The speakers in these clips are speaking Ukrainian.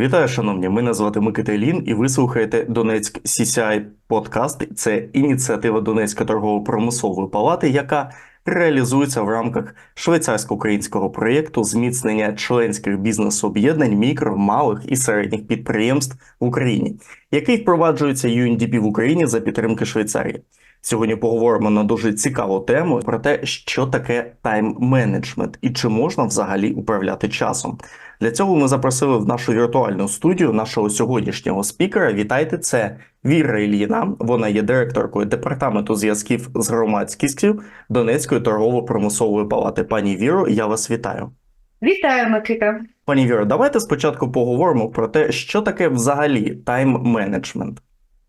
Вітаю, шановні! Мене звати Микита Лін, і ви слухаєте Донецьк CCI подкаст. Це ініціатива Донецької торгово-промислової палати, яка реалізується в рамках швейцарсько-українського проєкту зміцнення членських бізнес-об'єднань мікро, малих і середніх підприємств в Україні, який впроваджується UNDP в Україні за підтримки Швейцарії. Сьогодні поговоримо на дуже цікаву тему про те, що таке тайм-менеджмент і чи можна взагалі управляти часом. Для цього ми запросили в нашу віртуальну студію нашого сьогоднішнього спікера. Вітайте, це Віра Ільїна. Вона є директоркою департаменту зв'язків з громадськістю Донецької торгово-промислової палати. Пані Віро, я вас вітаю. Вітаю, Микита. Пані Віро, давайте спочатку поговоримо про те, що таке взагалі тайм-менеджмент.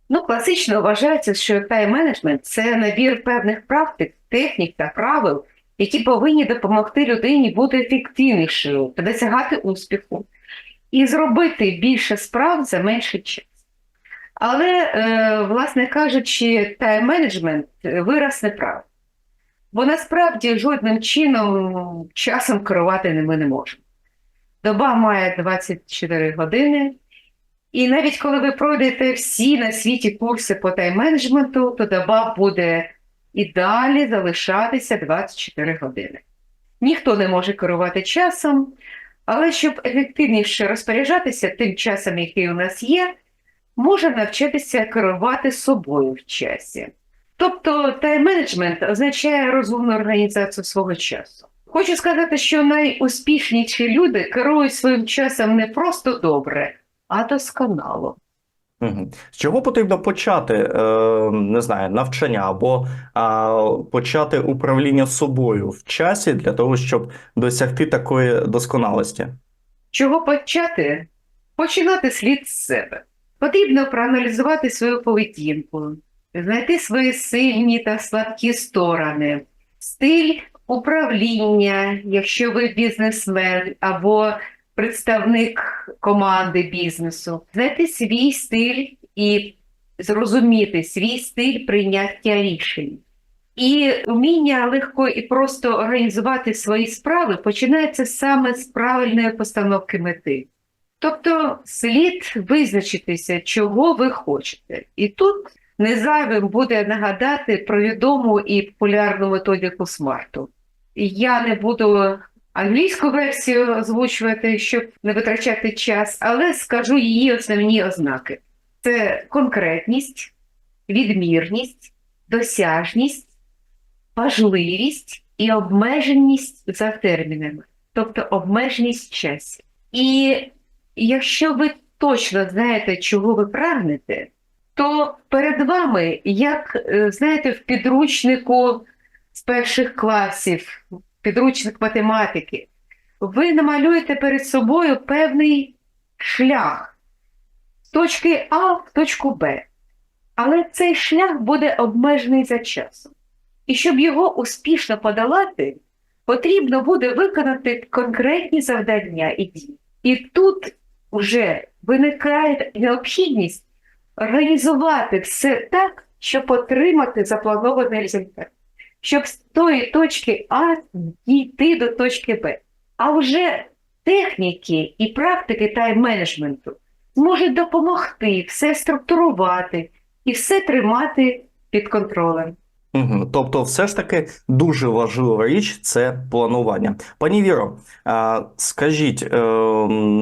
Ну, класично вважається, що тайм-менеджмент – це набір певних практик, технік та правил, які повинні допомогти людині бути ефективнішою та досягати успіху і зробити більше справ за менший час. Але, е, власне кажучи, тайм-менеджмент – вираз неправ. Бо насправді жодним чином часом керувати ми не можемо. Доба має 24 години. І навіть коли ви пройдете всі на світі курси по тайм-менеджменту, то доба буде і далі залишатися 24 години. Ніхто не може керувати часом, але щоб ефективніше розпоряджатися тим часом, який у нас є, може навчитися керувати собою в часі. Тобто тайм-менеджмент означає розумну організацію свого часу. Хочу сказати, що найуспішніші люди керують своїм часом не просто добре а досконало. З чого потрібно почати, е, не знаю, навчання або почати управління собою в часі для того, щоб досягти такої досконалості? Чого почати? Починати слід з себе. Потрібно проаналізувати свою поведінку, знайти свої сильні та слабкі сторони, стиль управління, якщо ви бізнесмен або представник команди бізнесу, знайти свій стиль і зрозуміти свій стиль прийняття рішень. І вміння легко і просто організувати свої справи починається саме з правильної постановки мети. Тобто слід визначитися, чого ви хочете. І тут не зайвим буде нагадати про відому і популярну методику смарту. Я не буду англійську версію озвучувати, щоб не витрачати час, але скажу її основні ознаки: це конкретність, відмірність, досяжність, важливість і обмеженість за термінами, тобто обмеженість в часі. І якщо ви точно знаєте, чого ви прагнете, то перед вами, як е, знаєте, в підручнику з перших класів підручник математики, ви намалюєте перед собою певний шлях з точки А в точку Б. Але цей шлях буде обмежений за часом. І щоб його успішно подолати, потрібно буде виконати конкретні завдання і дії. І тут вже виникає необхідність організувати все так, щоб отримати запланований результат щоб з тої точки А дійти до точки Б. А вже техніки і практики тайм-менеджменту зможуть допомогти все структурувати і все тримати під контролем. Угу. Тобто, все ж таки дуже важлива річ це планування. Пані Віро, скажіть, е,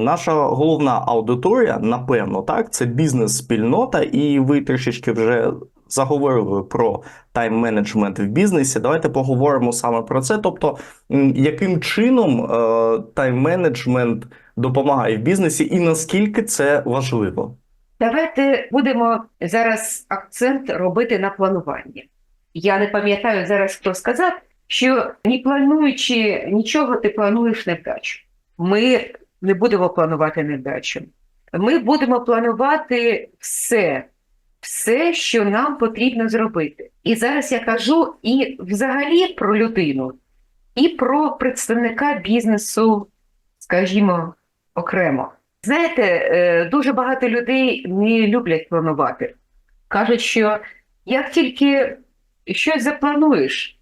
наша головна аудиторія, напевно, так, це бізнес-спільнота, і ви трішечки вже заговорили про тайм-менеджмент в бізнесі. Давайте поговоримо саме про це. Тобто, яким чином е, тайм-менеджмент допомагає в бізнесі, і наскільки це важливо? Давайте будемо зараз акцент робити на плануванні. Я не пам'ятаю зараз, хто сказав, що не плануючи нічого, ти плануєш невдачу. Ми не будемо планувати невдачу. Ми будемо планувати все, все, що нам потрібно зробити. І зараз я кажу і взагалі про людину, і про представника бізнесу, скажімо, окремо. Знаєте, е, дуже багато людей не люблять планувати. Кажуть, що як тільки щось заплануєш,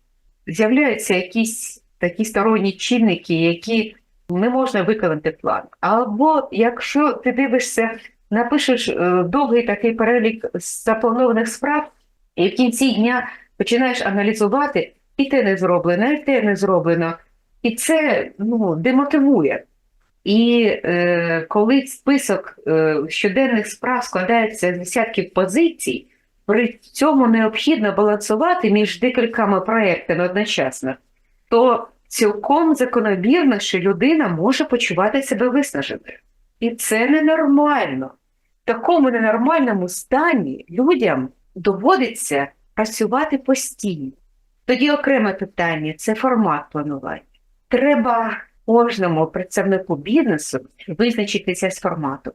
з'являються якісь такі сторонні чинники, які не можна виконати план. Або якщо ти дивишся, напишеш е, довгий такий перелік запланованих справ, і в кінці дня починаєш аналізувати, і те не зроблено, і те не зроблено. І це ну, демотивує. І е, коли список е, щоденних справ складається з десятків позицій, при цьому необхідно балансувати між декількома проектами одночасно, то цілком закономірно, що людина може почувати себе виснаженою. І це ненормально. В такому ненормальному стані людям доводиться працювати постійно. Тоді окреме питання це формат планування. Треба кожному працівнику бізнесу визначитися з формату.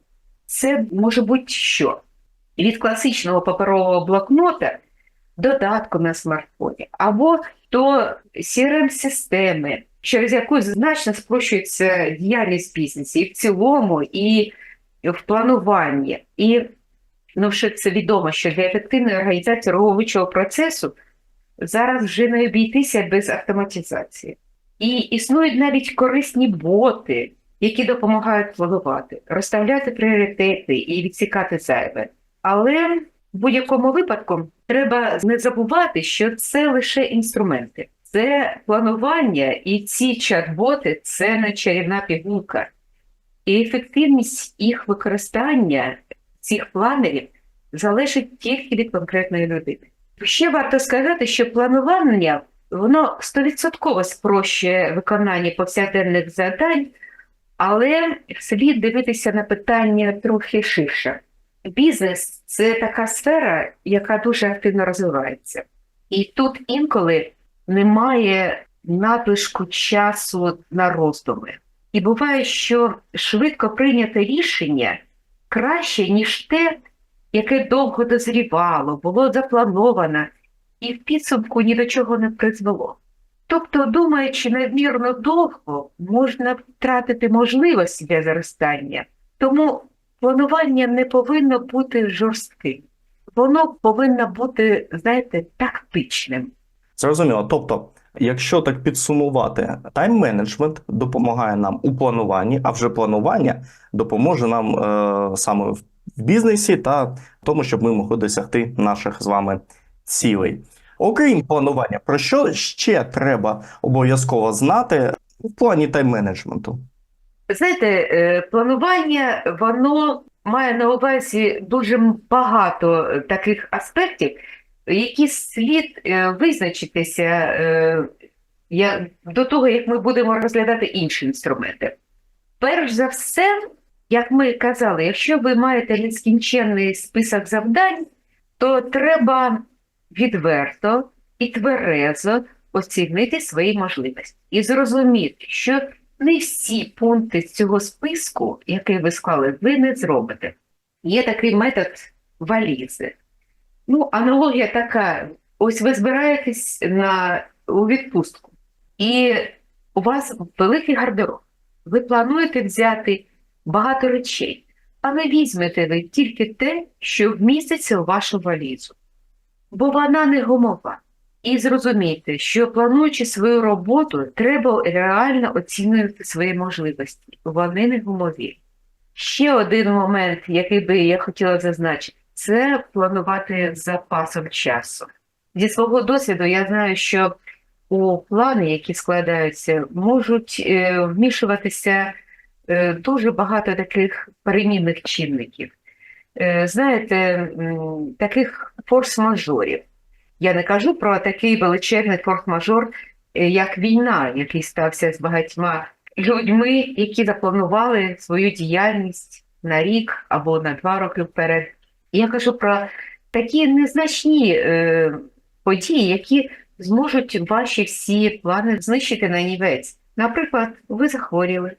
Це може бути що? Від класичного паперового блокнота додатку на смартфоні, або до CRM-системи, через яку значно спрощується діяльність бізнесу і в цілому, і в плануванні. І ну, що це відомо, що для ефективної організації робочого процесу зараз вже не обійтися без автоматизації. І існують навіть корисні боти, які допомагають планувати, розставляти пріоритети і відсікати зайве. Але в будь-якому випадку треба не забувати, що це лише інструменти. Це планування, і ці чат-боти це не чарівна пігулка. І ефективність їх використання, цих планерів, залежить тільки від конкретної людини. Ще варто сказати, що планування воно стовідсотково спрощує виконання повсякденних завдань, але слід дивитися на питання трохи ширше. Бізнес це така сфера, яка дуже активно розвивається. І тут інколи немає надлишку часу на роздуми. І буває, що швидко прийняте рішення краще, ніж те, яке довго дозрівало, було заплановано і в підсумку ні до чого не призвело. Тобто, думаючи надмірно довго, можна втратити можливості для зростання. Тому планування не повинно бути жорстким, воно повинно бути, знаєте, тактичним. Зрозуміло. Тобто, якщо так підсумувати, тайм-менеджмент допомагає нам у плануванні, а вже планування допоможе нам е, саме в бізнесі та в тому, щоб ми могли досягти наших з вами цілей. Окрім планування, про що ще треба обов'язково знати в плані тайм-менеджменту? Знаєте, е, планування воно має на увазі дуже багато таких аспектів, які слід е, визначитися е, я- до того, як ми будемо розглядати інші інструменти. Перш за все, як ми казали, якщо ви маєте нескінченний список завдань, то треба відверто і тверезо оцінити свої можливості і зрозуміти, що не всі пункти цього списку, який ви склали, ви не зробите. Є такий метод валізи. Ну, аналогія така: ось ви збираєтесь на, у відпустку, і у вас великий гардероб. Ви плануєте взяти багато речей, але візьмете ви тільки те, що вміститься у вашу валізу, бо вона не гумова. І зрозумійте, що плануючи свою роботу, треба реально оцінювати свої можливості. Вони не гумові. Ще один момент, який би я хотіла зазначити, це планувати запасом часу. Зі свого досвіду я знаю, що у плани, які складаються, можуть е, вмішуватися е, дуже багато таких перемінних чинників. Е, знаєте, таких форс-мажорів. Я не кажу про такий величезний форс-мажор, як війна, який стався з багатьма людьми, які запланували свою діяльність на рік або на два роки вперед. Я кажу про такі незначні е, події, які зможуть ваші всі плани знищити на нівець. Наприклад, ви захворіли,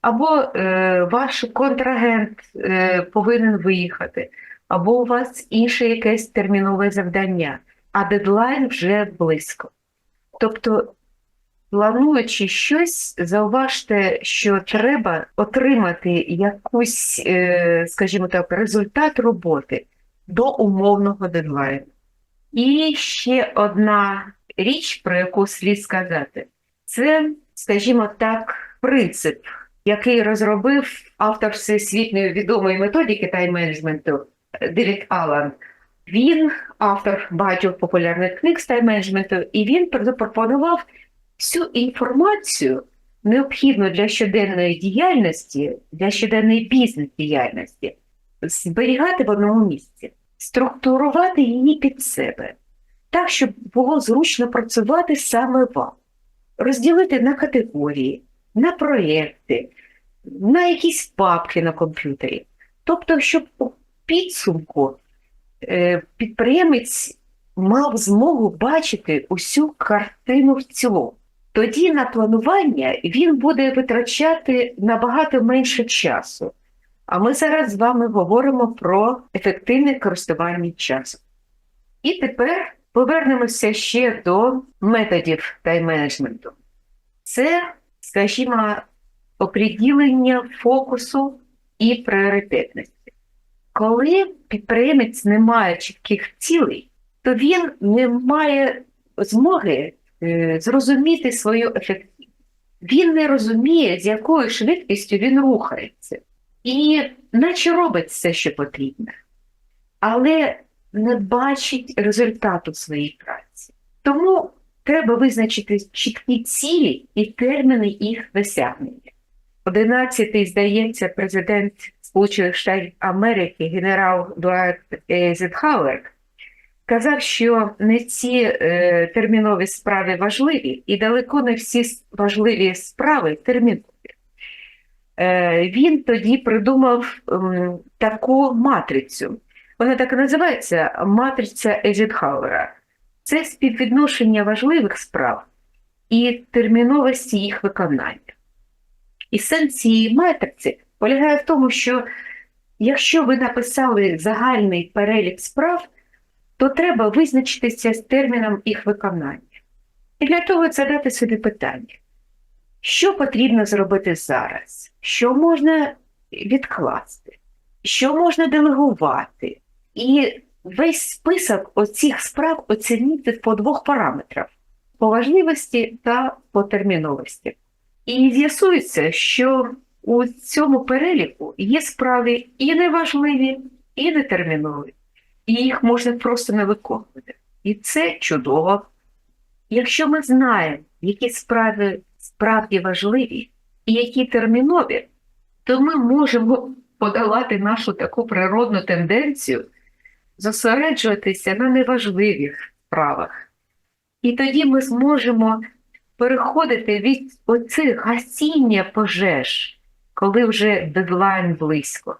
або е, ваш контрагент е, повинен виїхати, або у вас інше якесь термінове завдання, а дедлайн вже близько. Тобто, плануючи щось, зауважте, що треба отримати якусь, е, скажімо так, результат роботи до умовного дедлайну. І ще одна річ, про яку слід сказати, це, скажімо так, принцип, який розробив автор всесвітньої відомої методики тайм-менеджменту Девід Аллан. Він автор багатьох популярних книг з тайм-менеджменту, і він запропонував всю інформацію, необхідну для щоденної діяльності, для щоденної бізнес-діяльності, зберігати в одному місці, структурувати її під себе, так, щоб було зручно працювати саме вам, розділити на категорії, на проєкти, на якісь папки на комп'ютері. Тобто, щоб у підсумку е, підприємець мав змогу бачити усю картину в цілому. Тоді на планування він буде витрачати набагато менше часу. А ми зараз з вами говоримо про ефективне користування часом. І тепер повернемося ще до методів тайм-менеджменту. Це, скажімо, оприділення фокусу і пріоритетності. Коли підприємець не має чітких цілей, то він не має змоги зрозуміти свою ефективність. Він не розуміє, з якою швидкістю він рухається, і наче робить все, що потрібно, але не бачить результату своєї праці. Тому треба визначити чіткі цілі і терміни їх досягнення. Одинадцятий, здається, президент Сполучених Штатів Америки генерал Дуайт Ейзенхауер казав, що не ці е, термінові справи важливі, і далеко не всі важливі справи термінові. Е, він тоді придумав ем, таку матрицю. Вона так і називається матриця Ейзенхауера. Це співвідношення важливих справ і терміновості їх виконання. І сенс цієї матриці полягає в тому, що якщо ви написали загальний перелік справ, то треба визначитися з терміном їх виконання. І для того задати собі питання, що потрібно зробити зараз, що можна відкласти, що можна делегувати. І весь список оцих справ оцінити по двох параметрах по важливості та по терміновості. І з'ясується, що у цьому переліку є справи і неважливі, і нетермінові, і їх можна просто не виконувати. І це чудово. Якщо ми знаємо, які справи справді важливі і які термінові, то ми можемо подолати нашу таку природну тенденцію зосереджуватися на неважливих справах. І тоді ми зможемо переходити від оцих гасіння пожеж, коли вже дедлайн близько,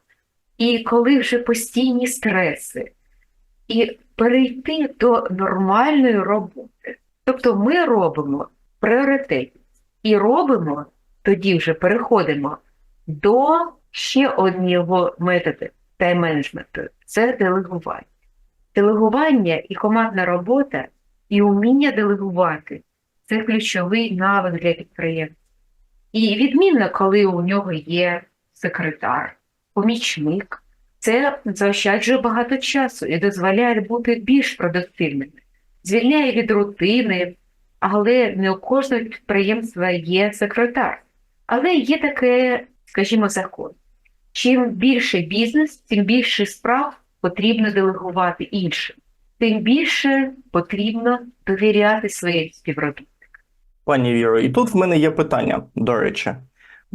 і коли вже постійні стреси, і перейти до нормальної роботи. Тобто ми робимо пріоритетність і робимо, тоді вже переходимо до ще одного методу тайм-менеджменту це делегування. Делегування і командна робота, і уміння делегувати це ключовий навик для підприємця. І відмінно, коли у нього є секретар, помічник, це заощаджує багато часу і дозволяє бути більш продуктивними, звільняє від рутини, але не у кожного підприємства є секретар. Але є таке, скажімо, закон. Чим більше бізнес, тим більше справ потрібно делегувати іншим, тим більше потрібно довіряти своїм співробітникам. Пані Віро, і тут в мене є питання, до речі.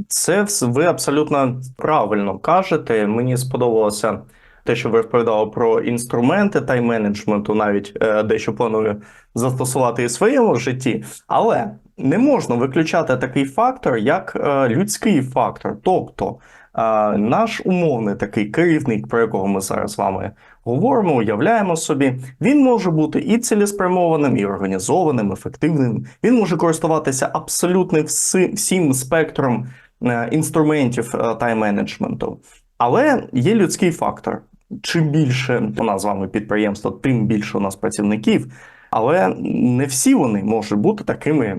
Це ви абсолютно правильно кажете. Мені сподобалося те, що ви розповідали про інструменти тайм-менеджменту, навіть е, дещо планую застосувати і в своєму житті, але не можна виключати такий фактор, як е, людський фактор. Тобто е, наш умовний такий керівник, про якого ми зараз з вами говоримо, уявляємо собі, він може бути і цілеспрямованим, і організованим, ефективним. Він може користуватися абсолютно всі- всім спектром е, інструментів тайм-менеджменту. Але є людський фактор. Чим більше у нас з вами підприємство, тим більше у нас працівників. Але не всі вони можуть бути такими,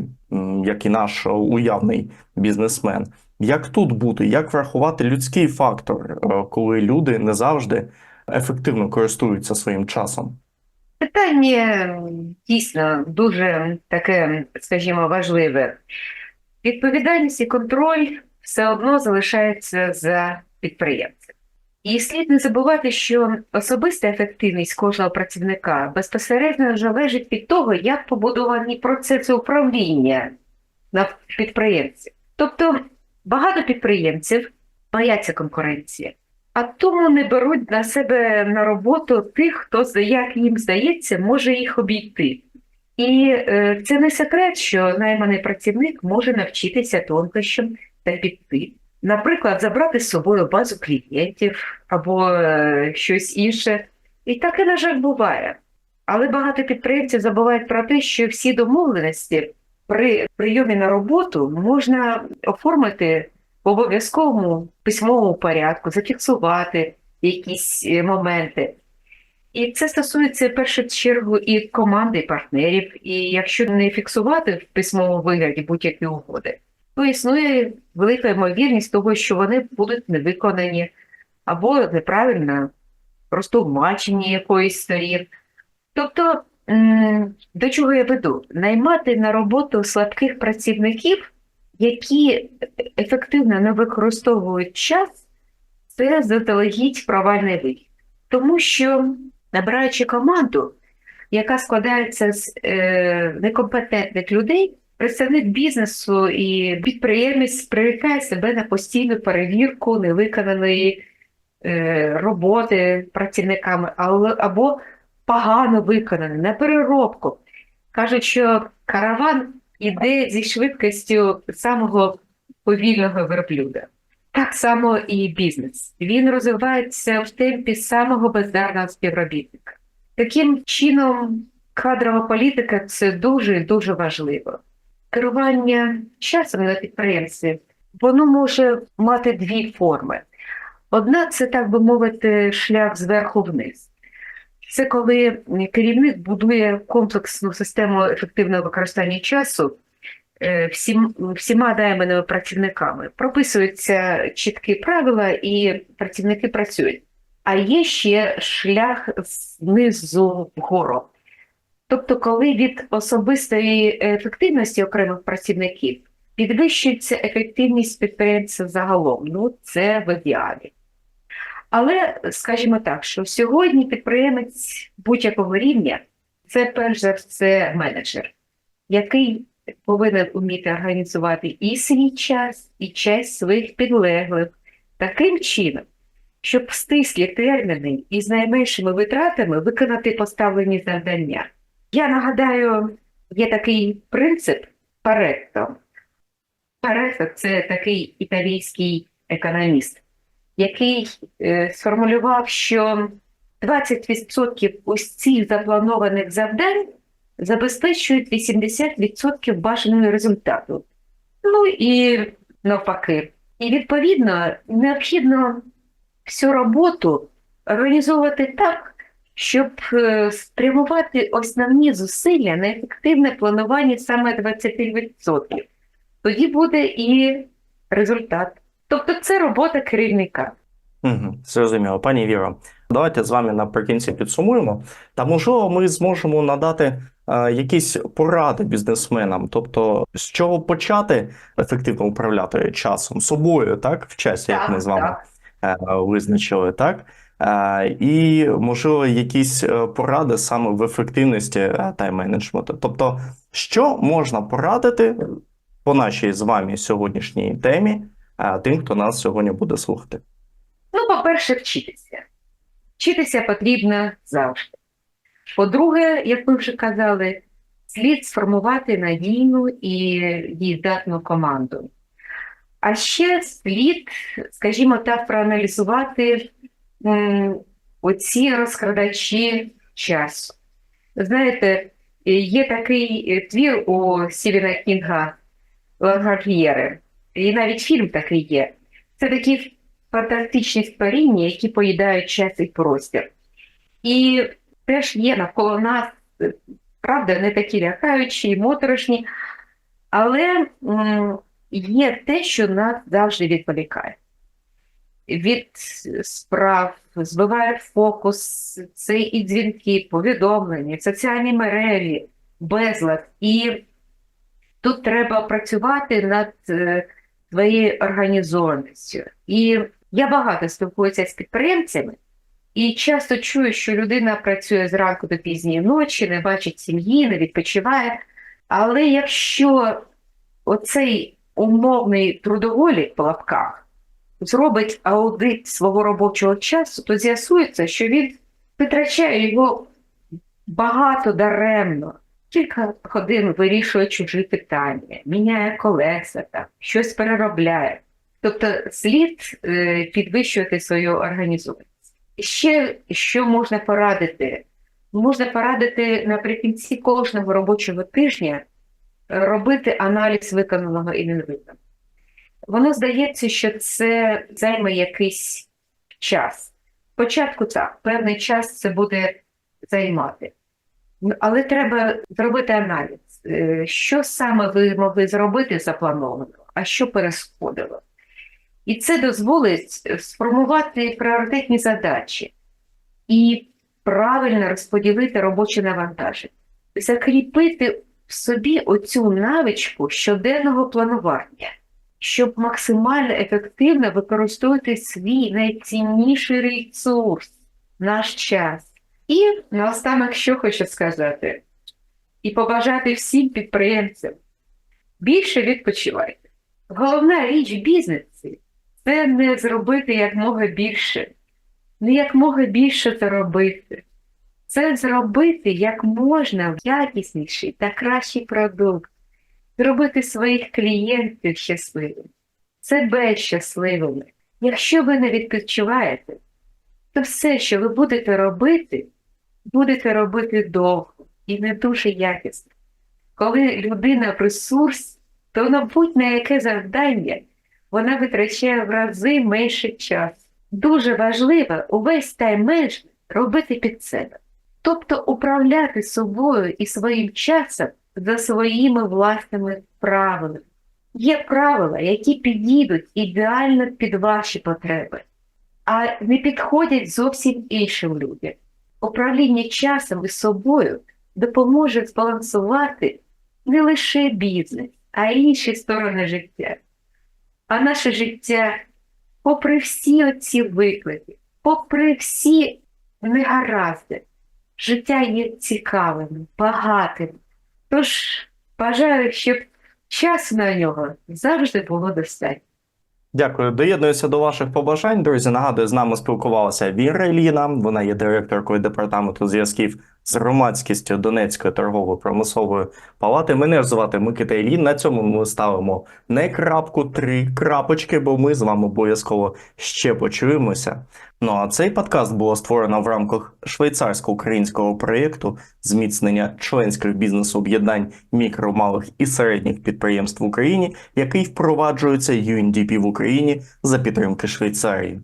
як і наш уявний бізнесмен. Як тут бути? Як врахувати людський фактор, е, коли люди не завжди ефективно користуються своїм часом? Питання дійсно дуже таке, скажімо, важливе. відповідальність і контроль все одно залишаються за підприємцем. І слід не забувати, що особиста ефективність кожного працівника безпосередньо залежить від того, як побудовані процеси управління на підприємці. Тобто багато підприємців бояться конкуренції, а тому не беруть на себе на роботу тих, хто, як їм здається, може їх обійти. І е, це не секрет, що найманий працівник може навчитися тонкощам та піти. Наприклад, забрати з собою базу клієнтів або е, щось інше. І таке, на жаль, буває. Але багато підприємців забувають про те, що всі домовленості при прийомі на роботу можна оформити в обов'язковому письмовому порядку, зафіксувати якісь е, моменти. І це стосується в першу чергу і команди, і партнерів. І якщо не фіксувати в письмовому вигляді будь-які угоди, то існує велика ймовірність того, що вони будуть невиконані або неправильно розтовмачені якоїсь сторін. Тобто, до чого я веду? Наймати на роботу слабких працівників, які ефективно не використовують час, це заздалегідь провальний вихід. Тому що, набираючи команду, яка складається з е, некомпетентних людей, представник бізнесу і підприємець прирікає себе на постійну перевірку невиконаної е, роботи працівниками, або погано виконаної, на переробку. Кажуть, що караван іде зі швидкістю самого повільного верблюда. Так само і бізнес. Він розвивається в темпі самого бездарного співробітника. Таким чином, кадрова політика це дуже дуже важливо. Керування часом на підприємстві воно може мати дві форми. Одна це, так би мовити, шлях зверху вниз. Це коли керівник будує комплексну систему ефективного використання часу е, всім, всіма найманими працівниками. Прописуються чіткі правила, і працівники працюють. А є ще шлях знизу вгору. Тобто, коли від особистої ефективності окремих працівників підвищується ефективність підприємця загалом, ну це в ідеалі. Але скажімо так, що сьогодні підприємець будь-якого рівня це перш за все менеджер, який повинен вміти організувати і свій час, і час своїх підлеглих таким чином, щоб стислі терміни і з найменшими витратами виконати поставлені завдання. Я нагадаю, є такий принцип Паретто. Паретто – це такий італійський економіст, який е, сформулював, що 20% ось цих запланованих завдань забезпечують 80% бажаного результату. Ну і навпаки. І відповідно необхідно всю роботу організовувати так, щоб е, спрямувати основні зусилля на ефективне планування саме 20%. Тоді буде і результат. Тобто це робота керівника. Угу, зрозуміло, пані Віро. Давайте з вами наприкінці підсумуємо. Та можливо, ми зможемо надати е, якісь поради бізнесменам, тобто з чого почати ефективно управляти часом собою, так в часі, як ми з вами так. е, визначили, так. Е, І можливо, якісь е, поради саме в ефективності е, тайм-менеджменту. Тобто, що можна порадити по нашій з вами сьогоднішній темі тим, хто нас сьогодні буде слухати. Ну, по-перше, вчитися. Вчитися потрібно завжди. По-друге, як ми вже казали, слід сформувати надійну і дієздатну команду. А ще слід, скажімо так, проаналізувати оці розкрадачі часу. Знаєте, є такий твір у Стівена Кінга Лангард'єри, і навіть фільм такий є. Це такі фантастичні створіння, які поїдають час і простір. І теж є навколо нас, е, правда, не такі лякаючі, і моторошні, але є те, що нас завжди відволікає. Від справ збиває фокус, це і дзвінки, повідомлення, соціальні мережі, безлад. І Тут треба працювати над е, своєю організованістю. І я багато спілкуюся з підприємцями, і часто чую, що людина працює зранку до пізньої ночі, не бачить сім'ї, не відпочиває. Але якщо оцей умовний трудоголік по лапках зробить аудит свого робочого часу, то з'ясується, що він витрачає його багато даремно. Кілька годин вирішує чужі питання, міняє колеса, там, щось переробляє. Тобто слід е, підвищувати свою організованість. Ще що можна порадити? Можна порадити наприкінці кожного робочого тижня е, робити аналіз виконаного і не. Воно здається, що це займе якийсь час. Спочатку так, певний час це буде займати. Ну, Але треба зробити аналіз, е, що саме ви могли зробити заплановано, а що перешкодило. І це дозволить сформувати пріоритетні задачі і правильно розподілити робоче навантаження, закріпити в собі оцю навичку щоденного планування, щоб максимально ефективно використовувати свій найцінніший ресурс наш час. І наостанок, що хочу сказати, і побажати всім підприємцям більше відпочивайте. Головна річ в бізнесі це не зробити якмога більше, не якмога більше заробити. Це зробити як можна якісніший та кращий продукт, зробити своїх клієнтів щасливими, себе щасливими. Якщо ви не відпочиваєте, то все, що ви будете робити, будете робити довго і не дуже якісно. Коли людина в ресурсі, то на будь-на яке завдання вона витрачає в рази менше часу. Дуже важливо увесь тайм-менеджмент робити під себе. Тобто управляти собою і своїм часом за своїми власними правилами. Є правила, які підійдуть ідеально під ваші потреби, а не підходять зовсім іншим людям. Управління часом і собою допоможе збалансувати не лише бізнес, а й інші сторони життя. А наше життя, попри всі оці виклики, попри всі негаразди, життя є цікавим, багатим. Тож бажаю, щоб часу на нього завжди було достатньо. Дякую. Доєднуюся до ваших побажань. Друзі, нагадую, з нами спілкувалася Віра Еліна. Вона є директоркою департаменту зв'язків з громадськістю Донецької торгово-промислової палати. Мене звати Микита Ілін. На цьому ми ставимо не крапку, три крапочки, бо ми з вами обов'язково ще почуємося. Ну а цей подкаст було створено в рамках швейцарсько-українського проєкту зміцнення членських бізнес-об'єднань мікро, малих і середніх підприємств в Україні, який впроваджується UNDP в Україні за підтримки Швейцарії.